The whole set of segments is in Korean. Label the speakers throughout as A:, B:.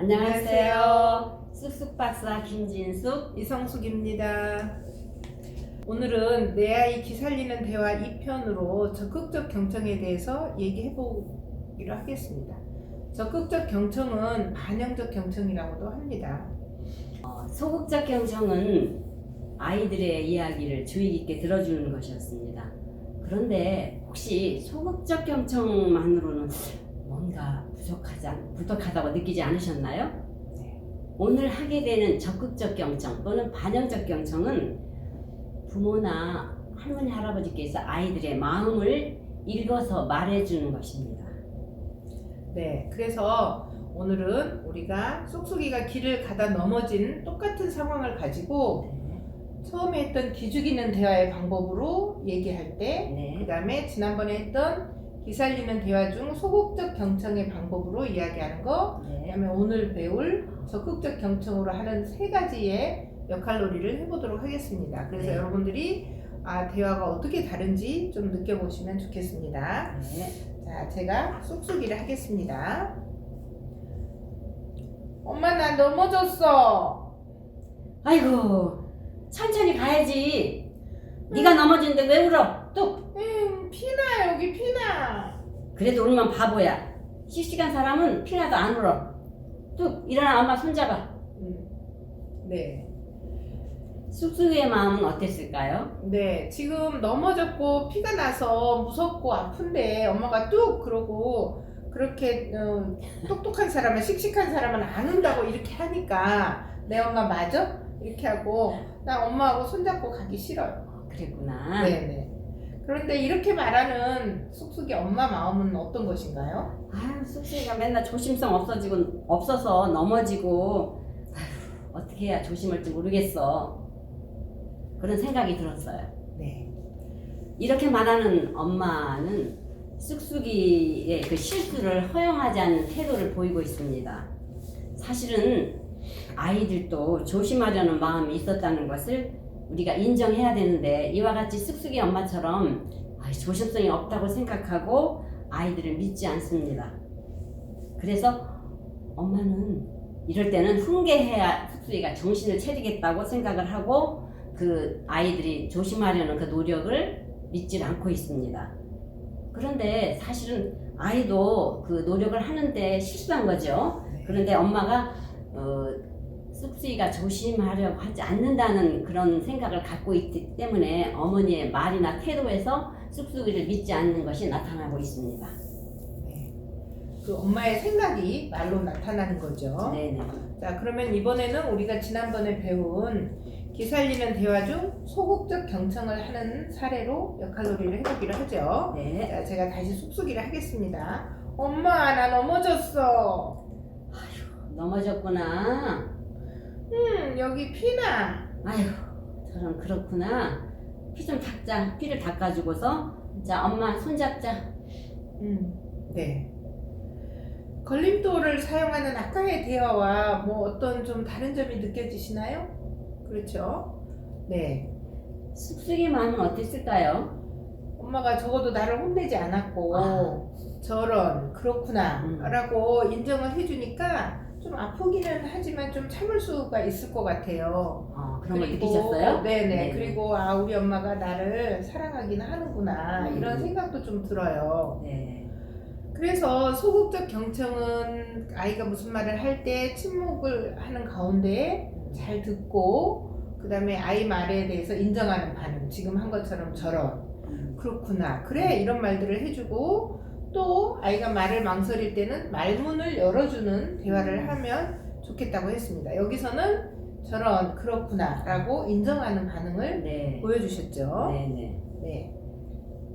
A: 안녕하세요. 쑥쑥 박사 김진숙.
B: 이성숙입니다. 오늘은 내 아이 기살리는 대화 2편으로 적극적 경청에 대해서 얘기해 보기로 하겠습니다. 적극적 경청은 반영적 경청이라고도 합니다.
A: 어, 소극적 경청은 아이들의 이야기를 주의 깊게 들어주는 것이었습니다. 그런데 혹시 소극적 경청만으로는 뭔가 부족하지 않, 부족하다고 느끼지 않으셨나요?
B: 네.
A: 오늘 하게 되는 적극적 경청 또는 반영적 경청은 부모나 할머니 할아버지께서 아이들의 마음을 읽어서 말해주는 것입니다.
B: 네, 그래서 오늘은 우리가 쏙쏙이가 길을 가다 넘어진 똑같은 상황을 가지고 처음에 했던 기죽이는 대화의 방법으로 얘기할 때
A: 네.
B: 그 다음에 지난번에 했던 기살리는 대화 중 소극적 경청의 방법으로 이야기하는 거
A: 네.
B: 그다음에 오늘 배울 적극적 경청으로 하는 세 가지의 역할놀이를 해보도록 하겠습니다. 그래서
A: 네.
B: 여러분들이 아 대화가 어떻게 다른지 좀 느껴보시면 좋겠습니다.
A: 네.
B: 자, 제가 쏙쏙이를 하겠습니다. 엄마 나 넘어졌어.
A: 아이고 천천히 가야지. 네가 넘어지는데 왜 울어?
B: 또음 피나 여기 피나.
A: 그래도 울면 바보야. 씩씩한 사람은 피나도 안 울어. 또 일어나 엄마 손잡아.
B: 음, 네.
A: 쑥쑥이의 마음은 어땠을까요?
B: 네, 지금 넘어졌고 피가 나서 무섭고 아픈데 엄마가 뚝 그러고 그렇게 어, 똑똑한 사람은 씩씩한 사람은 안 운다고 이렇게 하니까 내 엄마 맞아? 이렇게 하고 나 엄마하고 손잡고 가기 싫어요.
A: 어, 그랬구나.
B: 네네. 그런데 이렇게 말하는 쑥쑥이 엄마 마음은 어떤 것인가요?
A: 아유 쑥쑥이가 맨날 조심성 없어지고 없어서 넘어지고 아휴, 어떻게 해야 조심할지 모르겠어. 그런 생각이 들었어요.
B: 네.
A: 이렇게 말하는 엄마는 쑥쑥이의 그 실수를 허용하지 않는 태도를 보이고 있습니다. 사실은 아이들도 조심하려는 마음이 있었다는 것을 우리가 인정해야 되는데 이와 같이 쑥쑥이 엄마처럼 조심성이 없다고 생각하고 아이들을 믿지 않습니다. 그래서 엄마는 이럴 때는 훈계해야 쑥쑥이가 정신을 차리겠다고 생각을 하고 그 아이들이 조심하려는 그 노력을 믿질 않고 있습니다. 그런데 사실은 아이도 그 노력을 하는데 실수한 거죠. 그런데 엄마가 어, 쑥쑥이가 조심하려고 하지 않는다는 그런 생각을 갖고 있기 때문에 어머니의 말이나 태도에서 쑥쑥이를 믿지 않는 것이 나타나고 있습니다.
B: 네. 그 엄마의 생각이 말로 나타나는 거죠.
A: 네네.
B: 자, 그러면 이번에는 우리가 지난번에 배운 기살리는 대화 중 소극적 경청을 하는 사례로 역할놀이를 해보기로 하죠.
A: 네.
B: 자, 제가 다시 쑥쑥이를 하겠습니다. 엄마, 나 넘어졌어.
A: 넘어졌구나.
B: 음, 여기 피나.
A: 아휴, 저런 그렇구나. 피 좀 닦자. 피를 닦아주고서 자 엄마 손 잡자.
B: 음, 네. 걸림돌을 사용하는 아까의 대화와 뭐 어떤 좀 다른 점이 느껴지시나요? 그렇죠? 네.
A: 쑥쑥이 마음은 어땠을까요?
B: 엄마가 적어도 나를 혼내지 않았고
A: 아.
B: 저런 그렇구나
A: 음.
B: 라고 인정을 해주니까 좀 아프기는 하지만 좀 참을 수가 있을 것 같아요.
A: 어, 그런 걸 느끼셨어요?
B: 네네.
A: 네 네.
B: 그리고 아 우리 엄마가 나를 사랑하긴 하는구나
A: 음.
B: 이런 생각도 좀 들어요.
A: 네.
B: 그래서 소극적 경청은 아이가 무슨 말을 할 때 침묵을 하는 가운데 잘 듣고 그 다음에 아이 말에 대해서 인정하는 반응 지금 한 것처럼 저런
A: 음,
B: 그렇구나 그래 이런 말들을 해주고 또 아이가 말을 망설일 때는 말문을 열어주는 대화를 하면 좋겠다고 했습니다 여기서는 저런 그렇구나 라고 인정하는 반응을
A: 네.
B: 보여주셨죠
A: 네네.
B: 네.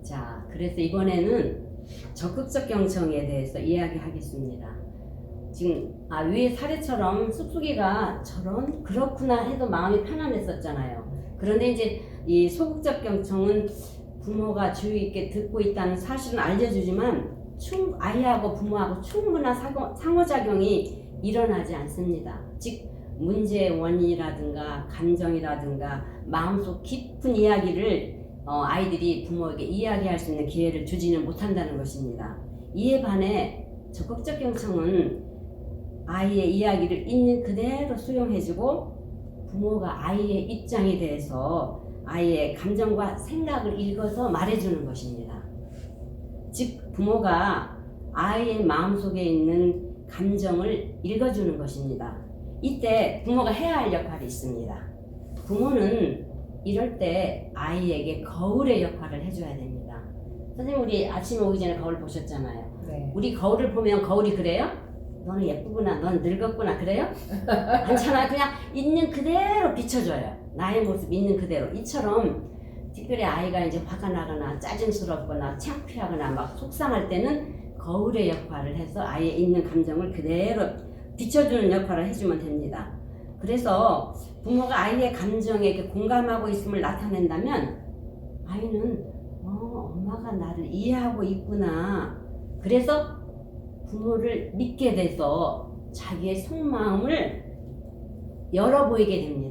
A: 자, 그래서 이번에는 적극적 경청에 대해서 이야기하겠습니다. 지금 아 위의 사례처럼 쑥쑥이가 저런 그렇구나 해도 마음이 편안했었잖아요. 그런데 이제 이 소극적 경청은 부모가 주의 있게 듣고 있다는 사실은 알려주지만 충 아이하고 부모하고 충분한 사고, 상호작용이 일어나지 않습니다. 즉 문제의 원인이라든가 감정이라든가 마음속 깊은 이야기를 어, 아이들이 부모에게 이야기할 수 있는 기회를 주지는 못한다는 것입니다. 이에 반해 적극적 경청은 아이의 이야기를 있는 그대로 수용해주고 부모가 아이의 입장에 대해서 아이의 감정과 생각을 읽어서 말해주는 것입니다. 즉 부모가 아이의 마음속에 있는 감정을 읽어주는 것입니다. 이때 부모가 해야 할 역할이 있습니다. 부모는 이럴 때 아이에게 거울의 역할을 해줘야 됩니다. 선생님 우리 아침에 오기 전에 거울 보셨잖아요.
B: 네.
A: 우리 거울을 보면 거울이 그래요? 너는 예쁘구나, 넌 늙었구나, 그래요? 않잖아. 그냥 있는 그대로 비춰줘요. 나의 모습 있는 그대로. 이처럼 특별히 아이가 이제 화가 나거나 짜증스럽거나 창피하거나 막 속상할 때는 거울의 역할을 해서 아이의 있는 감정을 그대로 비춰주는 역할을 해주면 됩니다. 그래서 부모가 아이의 감정에 이렇게 공감하고 있음을 나타낸다면 아이는 어, 엄마가 나를 이해하고 있구나. 그래서 부모를 믿게 돼서 자기의 속마음을 열어 보이게 됩니다.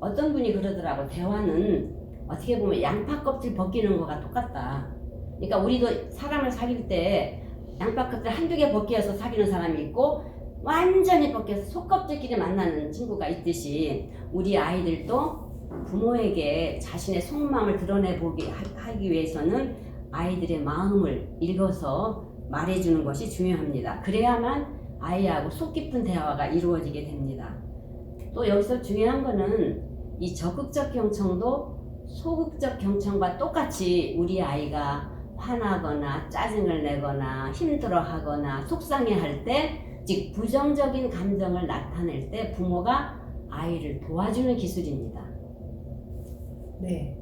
A: 어떤 분이 그러더라고. 대화는 어떻게 보면 양파 껍질 벗기는 거가 똑같다. 그러니까 우리도 사람을 사귈 때 양파 껍질 한두 개 벗겨서 사귀는 사람이 있고 완전히 벗겨서 속껍질끼리 만나는 친구가 있듯이 우리 아이들도 부모에게 자신의 속마음을 드러내 보기 하- 하기 위해서는 아이들의 마음을 읽어서 말해주는 것이 중요합니다. 그래야만 아이하고 속 깊은 대화가 이루어지게 됩니다. 또 여기서 중요한 거는 이 적극적 경청도 소극적 경청과 똑같이 우리 아이가 화나거나 짜증을 내거나 힘들어하거나 속상해할 때, 즉 부정적인 감정을 나타낼 때 부모가 아이를 도와주는 기술입니다.
B: 네.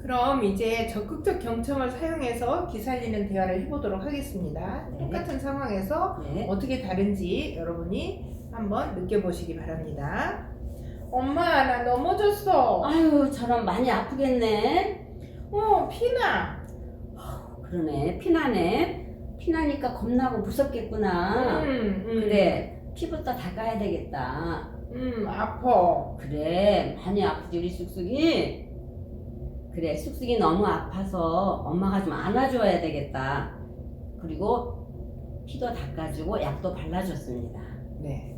B: 그럼 이제 적극적 경청을 사용해서 기살리는 대화를 해보도록 하겠습니다.
A: 네.
B: 똑같은 상황에서
A: 네.
B: 어떻게 다른지 여러분이 한번 느껴보시기 바랍니다. 엄마, 나 넘어졌어.
A: 아유, 저런 많이 아프겠네.
B: 어, 피나.
A: 그러네, 피나네. 피나니까 겁나고 무섭겠구나.
B: 음, 음.
A: 그래, 피부터 닦아야 되겠다.
B: 음, 아파.
A: 그래, 많이 아프지, 우리 쑥쑥이? 그래, 쑥쑥이 너무 아파서 엄마가 좀 안아줘야 되겠다. 그리고 피도 닦아주고 약도 발라줬습니다.
B: 네.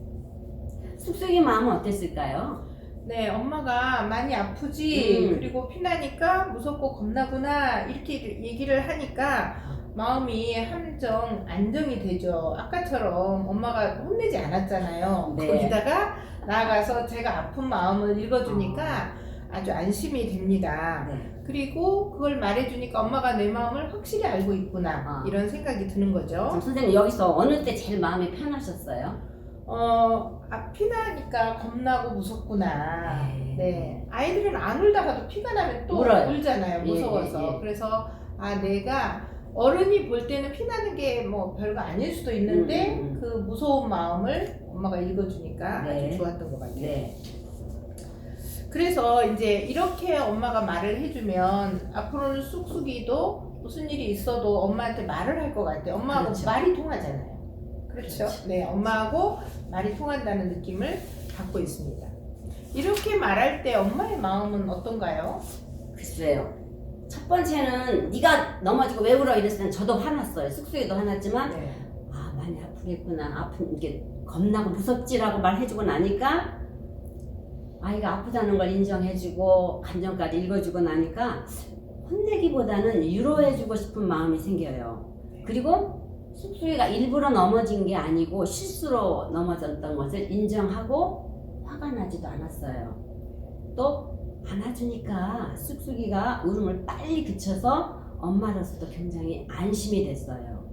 A: 쑥쑥이 마음은 어땠을까요?
B: 네, 엄마가 많이 아프지.
A: 음.
B: 그리고 피나니까 무섭고 겁나구나. 이렇게 얘기를 하니까 마음이 함정 안정이 되죠. 아까처럼 엄마가 혼내지 않았잖아요.
A: 네.
B: 거기다가 나아가서 제가 아픈 마음을 읽어주니까 아주 안심이 됩니다.
A: 네.
B: 그리고 그걸 말해주니까 엄마가 내 마음을 확실히 알고 있구나.
A: 아.
B: 이런 생각이 드는 거죠.
A: 그럼 선생님, 여기서 어느 때 제일 마음이 편하셨어요?
B: 어, 아, 피 나니까 겁나고 무섭구나.
A: 네.
B: 네. 아이들은 안 울다가도 피가 나면 또
A: 울어요.
B: 울잖아요.
A: 예,
B: 무서워서.
A: 예, 예.
B: 그래서, 아, 내가 어른이 볼 때는 피 나는 게 뭐 별거 아닐 수도 있는데,
A: 음, 음, 음.
B: 그 무서운 마음을 엄마가 읽어주니까
A: 네.
B: 아주 좋았던 것 같아요.
A: 네.
B: 그래서 이제 이렇게 엄마가 말을 해주면 앞으로는 쑥쑥이도 무슨 일이 있어도 엄마한테 말을 할 것 같아요. 엄마하고
A: 그렇죠.
B: 말이 통하잖아요. 그렇죠?
A: 그렇죠.
B: 네, 엄마하고 말이 통한다는 느낌을 갖고 있습니다. 이렇게 말할 때 엄마의 마음은 어떤가요?
A: 글쎄요. 첫 번째는 네가 넘어지고 왜 울어 이랬을 땐 저도 화났어요. 쑥쑥이도 화났지만
B: 네.
A: 아 많이 아프겠구나 아픈 이게 겁나고 무섭지라고 말해주고 나니까 아이가 아프다는 걸 인정해주고 감정까지 읽어주고 나니까 혼내기보다는 위로해주고 싶은 마음이 생겨요. 그리고 쑥쑥이가 일부러 넘어진 게 아니고 실수로 넘어졌던 것을 인정하고 화가 나지도 않았어요. 또 안아주니까 쑥쑥이가 울음을 빨리 그쳐서 엄마로서도 굉장히 안심이 됐어요.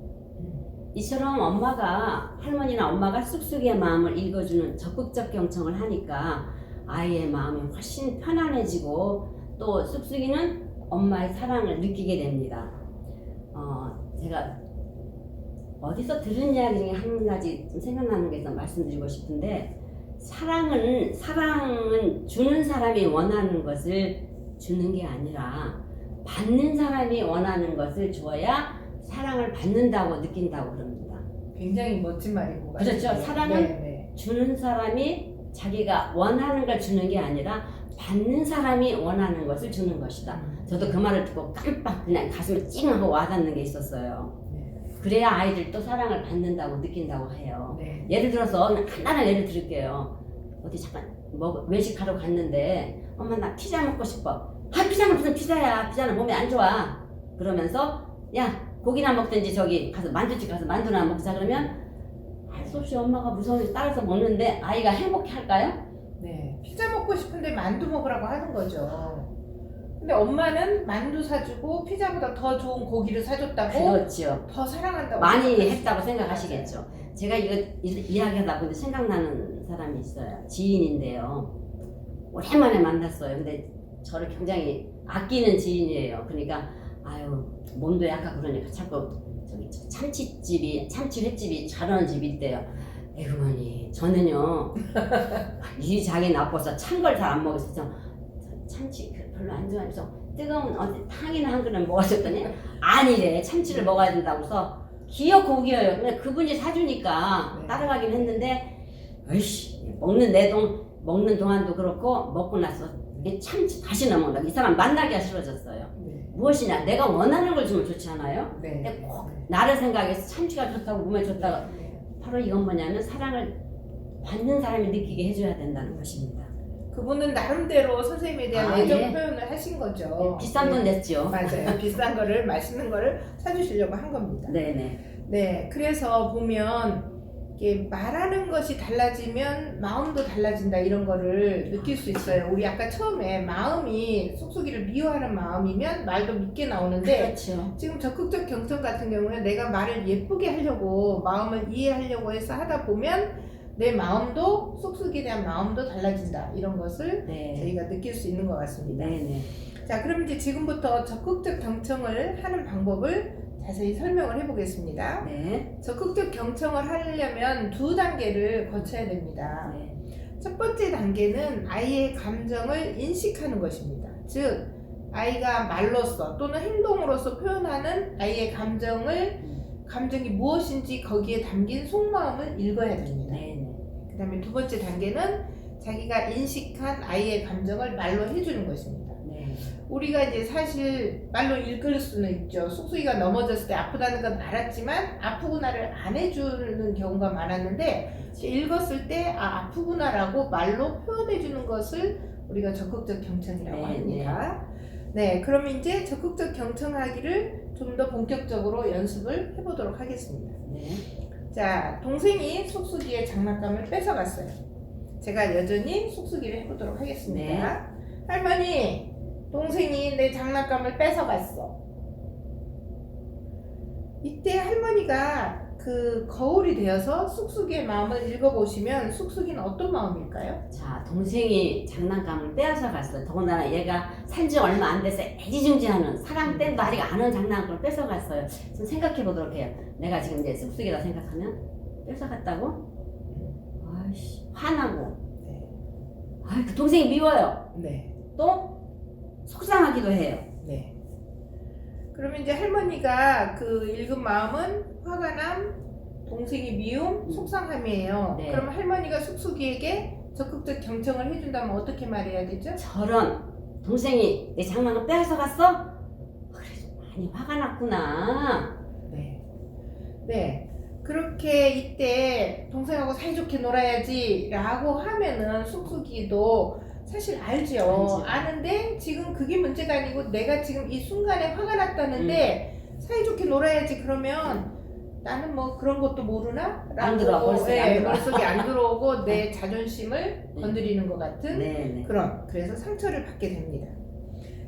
A: 이처럼 엄마가 할머니나 엄마가 쑥쑥이의 마음을 읽어주는 적극적 경청을 하니까 아이의 마음이 훨씬 편안해지고 또 쑥쑥이는 엄마의 사랑을 느끼게 됩니다. 어, 제가 어디서 들은 이야기 중에 한 가지 좀 생각나는 게 있어 말씀드리고 싶은데 사랑은 사랑은 주는 사람이 원하는 것을 주는 게 아니라 받는 사람이 원하는 것을 주어야 사랑을 받는다고 느낀다고 그럽니다.
B: 굉장히 멋진 같아요.
A: 그렇죠. 사랑은
B: 네, 네.
A: 주는 사람이 자기가 원하는 걸 주는 게 아니라 받는 사람이 원하는 것을 주는 것이다. 저도 그 말을 듣고 깜빡 그냥 가슴에 찡하고 와닿는 게 있었어요. 그래야 아이들도 사랑을 받는다고 느낀다고 해요.
B: 네.
A: 예를 들어서 간단한 예를 들을게요. 어디 잠깐 뭐 외식하러 갔는데 엄마 나 피자 먹고 싶어. 아 피자는 무슨 피자야? 피자는 몸에 안 좋아. 그러면서 야 고기나 먹든지 저기 가서 만두집 가서 만두나 먹자 그러면 할 수 없이 엄마가 무서워서 따라서 먹는데 아이가 행복해 할까요?
B: 네. 피자 먹고 싶은데 만두 먹으라고 하는 거죠. 근데 엄마는 만두 사주고 피자보다 더 좋은 고기를 사줬다고
A: 그렇죠.
B: 더 사랑한다고
A: 많이. 했다고 생각하시겠죠. 제가 이거 이- 이야기하다 보니 생각나는 사람이 있어요. 지인인데요. 오랜만에 만났어요. 근데 저를 굉장히 아끼는 지인이에요. 그러니까 아유 몸도 약간 그러니까 자꾸 저기 저 참치집이 참치 횟집이 잘하는 집이 있대요. 에그머니 저는요 이 장이 나빠서 찬 걸 잘 안 먹어서 저 참치 그 별로 안 좋아해서 뜨거운 어디 탕이나 한 그릇 먹었더니 아니래 참치를 먹어야 된다고 해서 기어코 우겨요. 근데 그분이 사주니까
B: 네.
A: 따라가긴 했는데 아이씨 먹는 내 동 먹는 동안도 그렇고 먹고 나서 이게 참치 다시 넘어온다. 이 사람 만나기가 싫어졌어요.
B: 네.
A: 무엇이냐 내가 원하는 걸 주면 좋지 않아요?
B: 네.
A: 근데 꼭 나를 생각해서 참치가 좋다고 몸에 좋다고
B: 네.
A: 바로 이건 뭐냐면 사랑을 받는 사람이 느끼게 해줘야 된다는 것입니다.
B: 그분은 나름대로 선생님에 대한
A: 아,
B: 애정
A: 예.
B: 표현을 하신 거죠.
A: 비싼 돈
B: 네.
A: 냈죠.
B: 맞아요. 비싼 거를 맛있는 거를 사주시려고 한 겁니다.
A: 네네.
B: 네, 그래서 보면 이게 말하는 것이 달라지면 마음도 달라진다 이런 거를 느낄 수 있어요. 우리 아까 처음에 마음이 쑥쑥이를 미워하는 마음이면 말도 밉게 나오는데
A: 그렇죠.
B: 지금 적극적 경청 같은 경우는 내가 말을 예쁘게 하려고 마음을 이해하려고 해서 하다 보면 내 마음도 쑥쑥이에 대한 마음도 달라진다 이런 것을
A: 네.
B: 저희가 느낄 수 있는 것 같습니다.
A: 네네.
B: 자, 그럼 이제 지금부터 적극적 경청을 하는 방법을 자세히 설명을 해보겠습니다.
A: 네.
B: 적극적 경청을 하려면 두 단계를 거쳐야 됩니다.
A: 네.
B: 첫 번째 단계는 아이의 감정을 인식하는 것입니다. 즉, 아이가 말로써 또는 행동으로서 표현하는 아이의 감정을 감정이 무엇인지 거기에 담긴 속마음을 읽어야 됩니다.
A: 네네.
B: 그 다음에 두 번째 단계는 자기가 인식한 아이의 감정을 말로 해주는 것입니다.
A: 네.
B: 우리가 이제 사실 말로 읽을 수는 있죠. 쑥쑥이가 넘어졌을 때 아프다는 건 알았지만 아프구나를 안 해주는 경우가 많았는데 이제 읽었을 때 아, 아프구나라고 말로 표현해주는 것을 우리가 적극적 경청이라고
A: 네,
B: 합니다. 네, 그러면 이제 적극적 경청하기를 좀 더 본격적으로 연습을 해보도록 하겠습니다.
A: 네.
B: 자, 동생이 쑥쑥이의 장난감을 뺏어갔어요. 제가 여전히 쑥쑥이를 해보도록 하겠습니다. 할머니, 동생이 내 장난감을 뺏어갔어. 이때 할머니가 그 거울이 되어서 쑥쑥이의 마음을 읽어보시면 쑥쑥이는 어떤 마음일까요?
A: 자, 동생이 장난감을 빼앗아 갔어요. 더군다나 얘가 산지 얼마 안 돼서 애지중지하는 사람 땐도 아직 안온 장난감을 뺏어 갔어요. 좀 생각해 보도록 해요. 내가 지금 이제 쑥쑥이라 생각하면 뺏어 갔다고? 아이씨, 화나고.
B: 네.
A: 아, 그 동생이 미워요.
B: 네.
A: 또 속상하기도 해요.
B: 네. 그러면 이제 할머니가 그 읽은 마음은 화가 남, 동생이 미움, 속상함이에요.
A: 네.
B: 그러면 할머니가 쑥쑥이에게 적극적 경청을 해준다면 어떻게 말해야 되죠?
A: 저런 동생이 내 장난감 빼앗아 갔어? 그래서 많이 화가 났구나.
B: 네. 네. 그렇게 이때 동생하고 사이좋게 놀아야지 라고 하면은 쑥쑥이도 사실 알죠.
A: 알죠.
B: 아는데 지금 그게 문제가 아니고 내가 지금 이 순간에 화가 났다는데 사이좋게 놀아야지 그러면 나는 뭐 그런 것도 모르나?
A: 안 머릿속에 안
B: 네,
A: 들어와.
B: 머릿속에 안 들어오고 내 자존심을
A: 네.
B: 건드리는 것 같은
A: 네네.
B: 그런 그래서 상처를 받게 됩니다.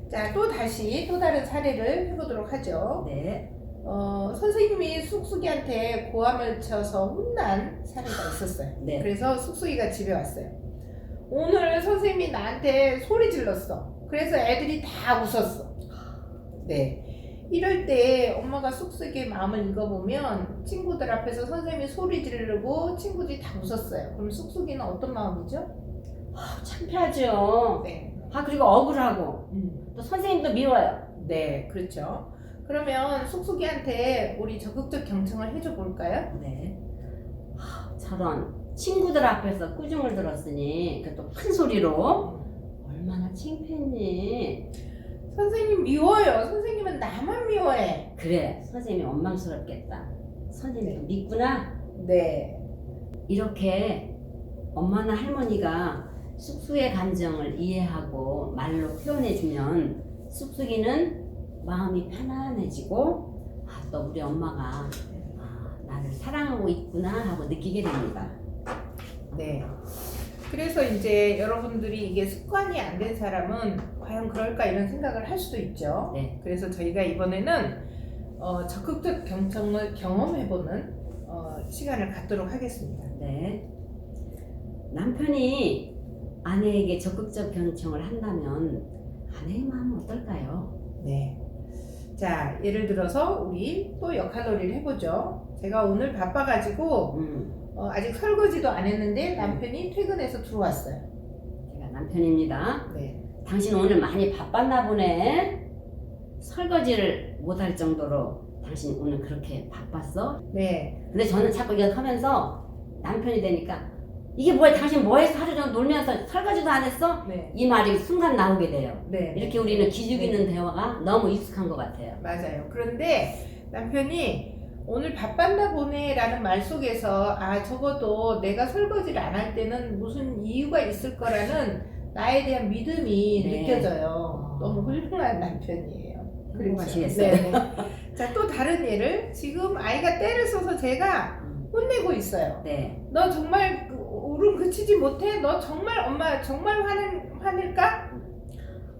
B: 자, 또 다시 또 다른 사례를 해보도록 하죠.
A: 네.
B: 어, 선생님이 쑥쑥이한테 고함을 쳐서 혼난 사례가 있었어요.
A: 네.
B: 그래서 쑥쑥이가 집에 왔어요. 오늘 선생님이 나한테 소리 질렀어. 그래서 애들이 다 웃었어. 네. 이럴 때 엄마가 쑥쑥이의 마음을 읽어보면 친구들 앞에서 선생님이 소리 지르고 친구들이 다 웃었어요. 그럼 쑥쑥이는 어떤 마음이죠?
A: 아, 창피하죠.
B: 네.
A: 아 그리고 억울하고
B: 음.
A: 또 선생님도 미워요.
B: 네, 그렇죠. 그러면 쑥쑥이한테 우리 적극적 경청을 해줘 볼까요?
A: 네. 하, 저런 친구들 앞에서 꾸중을 들었으니 그것도 큰 소리로 얼마나 창피했니.
B: 선생님 미워요. 선생님은 나만 미워해.
A: 그래 선생님이 원망스럽겠다. 선생님 믿구나.
B: 네.
A: 이렇게 엄마나 할머니가 쑥쑥의 감정을 이해하고 말로 표현해주면 쑥쑥이는 마음이 편안해지고 아, 또 우리 엄마가 아, 나를 사랑하고 있구나 하고 느끼게 됩니다.
B: 네. 그래서 이제 여러분들이 이게 습관이 안 된 사람은 과연 그럴까 이런 생각을 할 수도 있죠.
A: 네.
B: 그래서 저희가 이번에는 어, 적극적 경청을 경험해보는 어, 시간을 갖도록 하겠습니다.
A: 네. 남편이 아내에게 적극적 경청을 한다면 아내의 마음은 어떨까요?
B: 네. 자, 예를 들어서 우리 또 역할놀이를 해보죠. 제가 오늘 바빠가지고
A: 음,
B: 어, 아직 설거지도 안 했는데 남편이 퇴근해서 들어왔어요.
A: 제가 남편입니다.
B: 네.
A: 당신 오늘 많이 바빴나 보네. 설거지를 못할 정도로 당신 오늘 그렇게 바빴어?
B: 네.
A: 근데 저는 자꾸 이거 하면서 남편이 되니까 이게 뭐야 당신 뭐 했어 하루 종일 놀면서 설거지도 안 했어?
B: 네.
A: 이 말이 순간 나오게 돼요.
B: 네.
A: 이렇게 우리는 기죽이는 대화가 너무 익숙한 것 같아요.
B: 맞아요. 그런데 남편이 오늘 바빴나 보네라는 말 속에서 아 적어도 내가 설거지를 안 할 때는 무슨 이유가 있을 거라는 나에 대한 믿음이
A: 네.
B: 느껴져요. 너무 훌륭한 남편이에요.
A: 훌륭하시겠어요.
B: 네. 자 또 다른 예를 지금 아이가 때를 써서 제가
A: 음,
B: 혼내고 있어요.
A: 네.
B: 너 정말 그 울음 그치지 못해? 너 정말 엄마 정말 화낼 화낼까?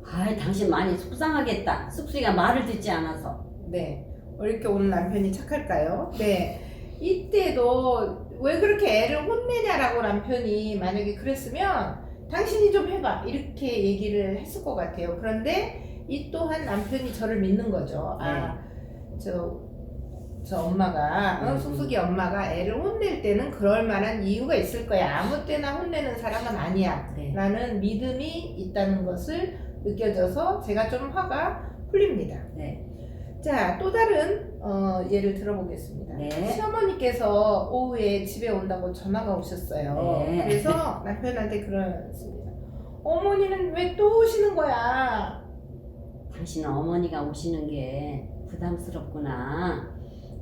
A: 아이 당신 많이 속상하겠다. 쑥쑥이가 말을 듣지 않아서.
B: 네. 왜 이렇게 오늘 남편이 착할까요? 네. 이때도 왜 그렇게 애를 혼내냐라고 남편이 만약에 그랬으면 당신이 좀 해봐. 이렇게 얘기를 했을 것 같아요. 그런데 이 또한 남편이 저를 믿는 거죠. 아, 저, 저 엄마가, 어,
A: 음.
B: 엄마가 애를 혼낼 때는 그럴 만한 이유가 있을 거야. 아무 때나 혼내는 사람은 아니야.
A: 네.
B: 라는 믿음이 있다는 것을 느껴져서 제가 좀 화가 풀립니다.
A: 네.
B: 자, 또 다른 어, 예를 들어보겠습니다.
A: 네.
B: 시어머니께서 오후에 집에 온다고 전화가 오셨어요.
A: 네.
B: 그래서 남편한테 그러습니다 어머니는 왜 또 오시는 거야?
A: 당신은 어머니가 오시는 게 부담스럽구나.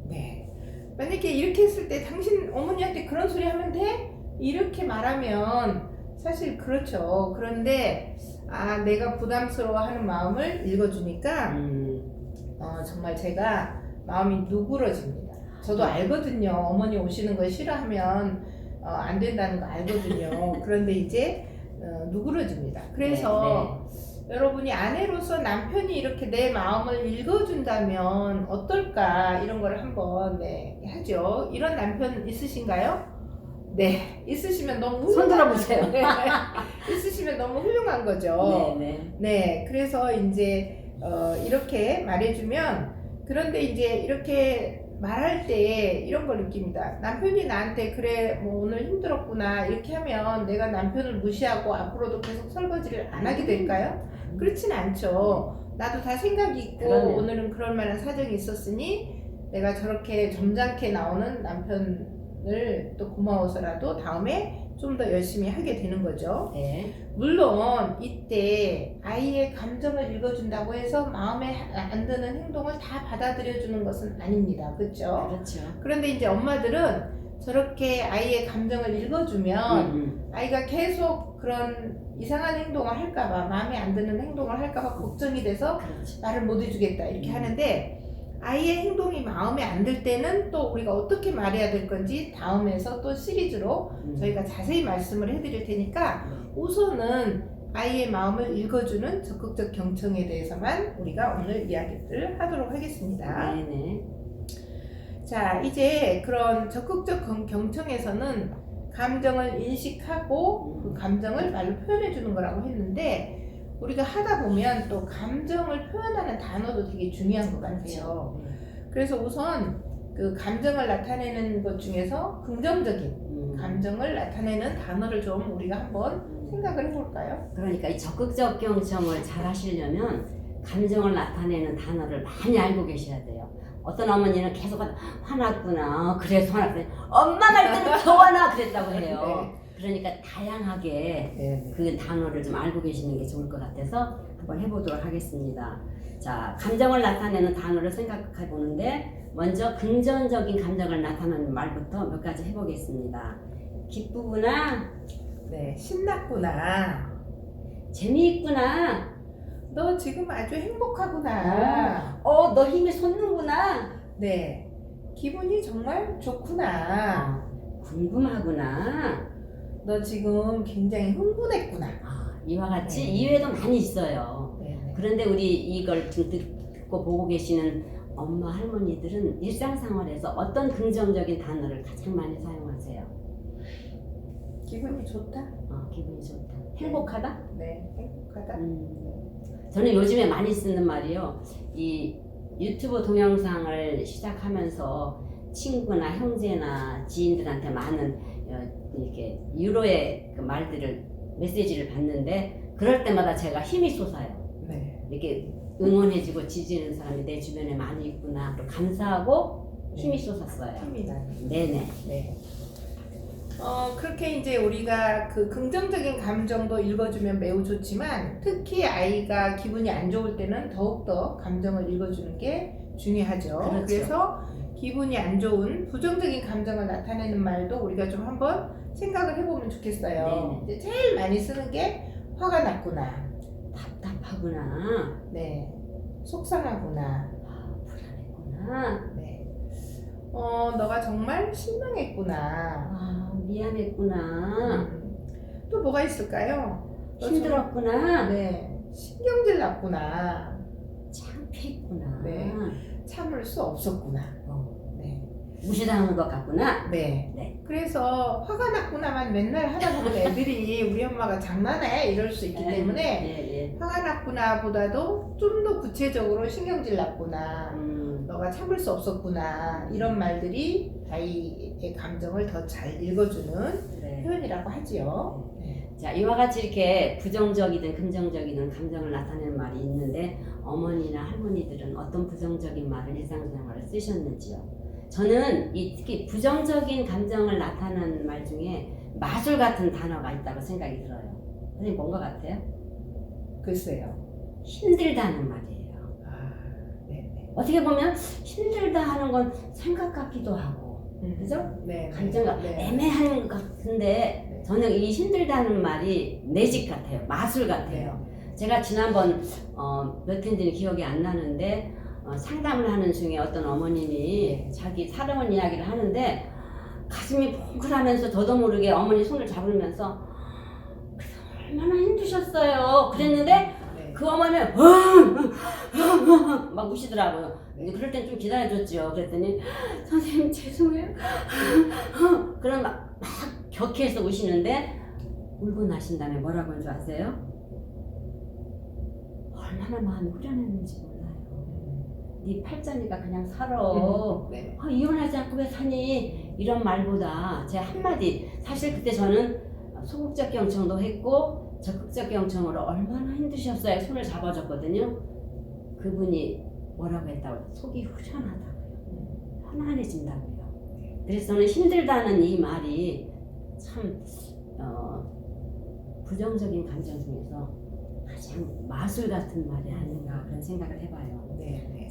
B: 네. 만약에 이렇게 했을 때 당신 어머니한테 그런 소리 하면 돼? 이렇게 말하면 사실 그렇죠. 그런데 아 내가 부담스러워하는 마음을 읽어주니까
A: 음,
B: 어, 정말 제가 마음이 누그러집니다. 저도 알거든요. 어머니 오시는 걸 싫어하면 어, 안 된다는 거 알거든요. 그런데 이제 어, 누그러집니다. 그래서 여러분이 아내로서 남편이 이렇게 내 마음을 읽어준다면 어떨까 이런 걸 한번 네, 하죠. 이런 남편 있으신가요? 네, 있으시면 너무
A: 손
B: 훌륭한
A: 들어보세요.
B: 네, 있으시면 너무 훌륭한 거죠.
A: 네, 네.
B: 네, 그래서 이제 어, 이렇게 말해주면 그런데 이제 이렇게 말할 때 이런 걸 느낍니다. 남편이 나한테 그래 뭐 오늘 힘들었구나 이렇게 하면 내가 남편을 무시하고 앞으로도 계속 설거지를 안 하게 될까요? 그렇진 않죠. 나도 다 생각이 있고
A: 그러네요.
B: 오늘은 그럴 만한 사정이 있었으니 내가 저렇게 점잖게 나오는 남편을 또 고마워서라도 다음에 좀 더 열심히 하게 되는 거죠.
A: 네.
B: 물론 이때 아이의 감정을 읽어준다고 해서 마음에 안 드는 행동을 다 받아들여 주는 것은 아닙니다. 그렇죠?
A: 그렇죠.
B: 그런데 이제 엄마들은 저렇게 아이의 감정을 읽어주면
A: 음,
B: 아이가 계속 그런 이상한 행동을 할까봐 마음에 안 드는 행동을 할까봐 걱정이 돼서
A: 그렇지.
B: 말을 못 해주겠다 이렇게
A: 음.
B: 하는데 아이의 행동이 마음에 안 들 때는 또 우리가 어떻게 말해야 될 건지 다음에서 또 시리즈로
A: 음.
B: 저희가 자세히 말씀을 해드릴 테니까 우선은 아이의 마음을 읽어주는 적극적 경청에 대해서만 우리가 오늘 이야기를 하도록 하겠습니다.
A: 네, 네.
B: 자, 이제 그런 적극적 경- 경청에서는 감정을 인식하고 그 감정을 말로 표현해 주는 거라고 했는데 우리가 하다 보면 또 감정을 표현하는 단어도 되게 중요한 것 같아요. 그래서 우선 그 감정을 나타내는 것 중에서 긍정적인
A: 음.
B: 감정을 나타내는 단어를 좀 우리가 한번 생각을 해볼까요?
A: 그러니까 이 적극적 경청을 잘 하시려면 감정을 나타내는 단어를 많이 알고 계셔야 돼요. 어떤 어머니는 계속 화났구나. 그래서 화났구나. 엄마 말 때는 더 화나. 그랬다고 해요. 그러니까 다양하게
B: 네.
A: 그 단어를 좀 알고 계시는 게 좋을 것 같아서 한번 해보도록 하겠습니다. 자, 감정을 나타내는 단어를 생각해 보는데 먼저 긍정적인 감정을 나타내는 말부터 몇 가지 해보겠습니다. 기쁘구나,
B: 네, 신났구나.
A: 재미있구나,
B: 너 지금 아주 행복하구나.
A: 어, 너 힘이 솟는구나,
B: 네, 기분이 정말 좋구나.
A: 어, 궁금하구나.
B: 너 지금 굉장히 흥분했구나.
A: 아, 이와 같이
B: 네.
A: 이외에도 많이 있어요.
B: 네, 네.
A: 그런데 우리 이걸 지금 듣고 보고 계시는 엄마 할머니들은 일상생활에서 어떤 긍정적인 단어를 가장 많이 사용하세요?
B: 기분이 좋다.
A: 어, 기분이 좋다. 행복하다?
B: 네, 행복하다.
A: 음, 저는 요즘에 많이 쓰는 말이요. 이 유튜브 동영상을 시작하면서 친구나 형제나 지인들한테 많은 어, 이렇게 유로의 그 말들을 메시지를 받는데 그럴 때마다 제가 힘이 솟아요.
B: 네,
A: 이렇게 응원해주고 지지는 사람이 내 주변에 많이 있구나. 또 감사하고 힘이 솟았어요.
B: 힘이.
A: 네네. 네.
B: 어, 그렇게 이제 우리가 그 긍정적인 감정도 읽어주면 매우 좋지만 특히 아이가 기분이 안 좋을 때는 더욱더 감정을 읽어주는 게 중요하죠.
A: 그렇죠.
B: 래서 기분이 안 좋은 부정적인 감정을 나타내는 말도 우리가 좀 한번 생각을 해보면 좋겠어요. 이제 제일 많이 쓰는 게 화가 났구나.
A: 답답하구나.
B: 네. 속상하구나.
A: 아, 불안했구나.
B: 네. 어, 너가 정말 실망했구나.
A: 아, 미안했구나.
B: 음. 또 뭐가 있을까요? 너
A: 힘들었구나.
B: 네. 신경질 났구나.
A: 창피했구나.
B: 네. 참을 수 없었구나.
A: 어,
B: 네.
A: 무시당한 것 같구나.
B: 네.
A: 네.
B: 그래서 화가 났구나만 맨날 하다 보면 애들이 우리 엄마가 장난해 이럴 수 있기 때문에
A: 예, 예.
B: 화가 났구나 보다도 좀 더 구체적으로 신경질 났구나.
A: 음,
B: 너가 참을 수 없었구나. 이런 말들이 아이의 감정을 더 잘 읽어주는
A: 그래.
B: 표현이라고 하지요. 네.
A: 자, 이와 같이 이렇게 부정적이든 긍정적이든 감정을 나타내는 말이 있는데 어머니나 할머니들은 어떤 부정적인 말을 일상생활에 쓰셨는지요? 저는 이 특히 부정적인 감정을 나타내는 말 중에 마술 같은 단어가 있다고 생각이 들어요. 선생님 뭔것 같아요?
B: 글쎄요.
A: 힘들다는 말이에요.
B: 아, 네. 네.
A: 어떻게 보면 힘들다 하는 건 생각 같기도 하고
B: 음.
A: 그죠?
B: 네.
A: 감정가
B: 네.
A: 애매한 것 같은데 저는 이 힘들다는 말이 매직 같아요. 마술 같아요. 제가 지난번 어, 몇 회인지는 기억이 안 나는데 어, 상담을 하는 중에 어떤 어머님이 자기 살아온 이야기를 하는데 가슴이 뭉클하면서 저도 모르게 어머니 손을 잡으면서 얼마나 힘드셨어요. 그랬는데
B: 네.
A: 그 어머니는 막 우시더라고요. 근데 그럴 땐 좀 기다려줬죠. 그랬더니 선생님 죄송해요. 그럼 막, 막 격해서 우시는데 울고 나신 다음에 뭐라고 한 줄 아세요? 얼마나 마음이 후련했는지. 네 팔자니까 그냥 살아.
B: 네.
A: 아, 이혼하지 않고 왜 사니? 이런 말보다 제 한마디 사실 그때 저는 소극적 경청도 했고 적극적 경청으로 얼마나 힘드셨어요 손을 잡아줬거든요 그분이 뭐라고 했다고 속이 후련하다고요 편안해진다고요 그래서 저는 힘들다는 이 말이 참 어, 부정적인 감정 중에서 가장 마술 같은 말이 아닌가 그런 생각을 해봐요.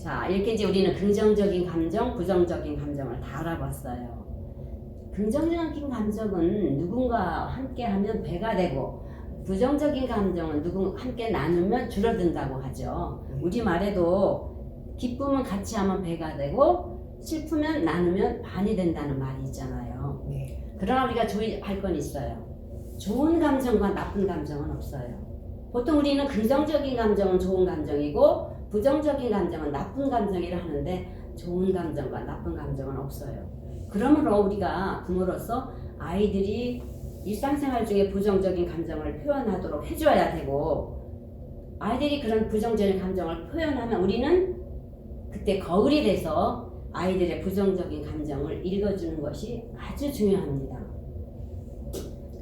A: 자, 이렇게 이제 우리는 긍정적인 감정, 부정적인 감정을 다 알아봤어요. 긍정적인 감정은 누군가 함께 하면 배가 되고, 부정적인 감정은 누군가 함께 나누면 줄어든다고 하죠. 우리 말에도 기쁨은 같이 하면 배가 되고, 슬프면 나누면 반이 된다는 말이 있잖아요.
B: 네.
A: 그러나 우리가 주의할 건 있어요. 좋은 감정과 나쁜 감정은 없어요. 보통 우리는 긍정적인 감정은 좋은 감정이고 부정적인 감정은 나쁜 감정이라 하는데 좋은 감정과 나쁜 감정은 없어요. 그러므로 우리가 부모로서 아이들이 일상생활 중에 부정적인 감정을 표현하도록 해줘야 되고 아이들이 그런 부정적인 감정을 표현하면 우리는 그때 거울이 돼서 아이들의 부정적인 감정을 읽어주는 것이 아주 중요합니다.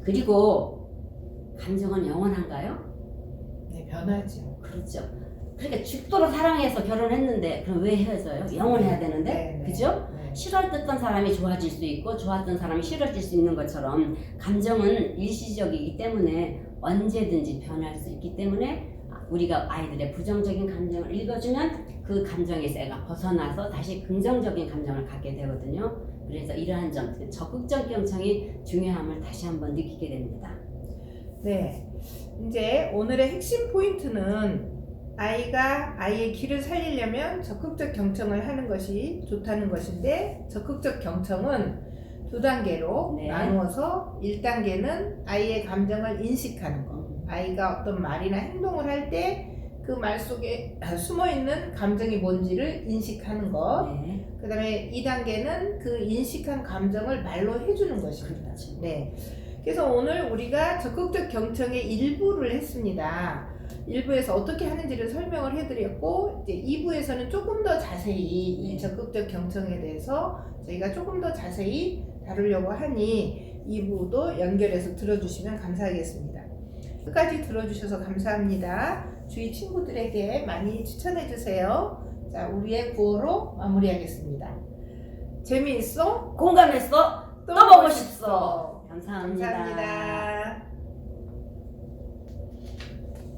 A: 그리고 감정은 영원한가요?
B: 네. 변하죠.
A: 그렇죠. 그러니까 죽도록 사랑해서 결혼했는데 그럼 왜 헤어져요? 영원해야 되는데,
B: 네, 네.
A: 그죠?
B: 네.
A: 싫어했던 사람이 좋아질 수 있고 좋았던 사람이 싫어질 수 있는 것처럼 감정은 일시적이기 때문에 언제든지 변할 수 있기 때문에 우리가 아이들의 부정적인 감정을 읽어주면 그 감정에서 애가 벗어나서 다시 긍정적인 감정을 갖게 되거든요. 그래서 이러한 점, 그 적극적 경청이 중요함을 다시 한번 느끼게 됩니다.
B: 네. 이제 오늘의 핵심 포인트는 아이가 아이의 길을 살리려면 적극적 경청을 하는 것이 좋다는 것인데 적극적 경청은 두 단계로
A: 네.
B: 나누어서 1단계는 아이의 감정을 인식하는 것.
A: 음,
B: 아이가 어떤 말이나 행동을 할 때 그 말 속에 숨어 있는 감정이 뭔지를 인식하는 것.
A: 네.
B: 그 다음에 2단계는 그 인식한 감정을 말로 해주는 것입니다.
A: 그렇죠.
B: 네. 그래서 오늘 우리가 적극적 경청의 일부를 했습니다. 일부에서 어떻게 하는지를 설명을 해드렸고, 이제 2부에서는 조금 더 자세히 이
A: 네.
B: 적극적 경청에 대해서 저희가 조금 더 자세히 다루려고 하니 2부도 연결해서 들어주시면 감사하겠습니다. 끝까지 들어주셔서 감사합니다. 주위 친구들에게 많이 추천해주세요. 자, 우리의 구호로 마무리하겠습니다. 재미있어?
A: 공감했어? 또 보고 싶어. 감사합니다.
B: 감사합니다.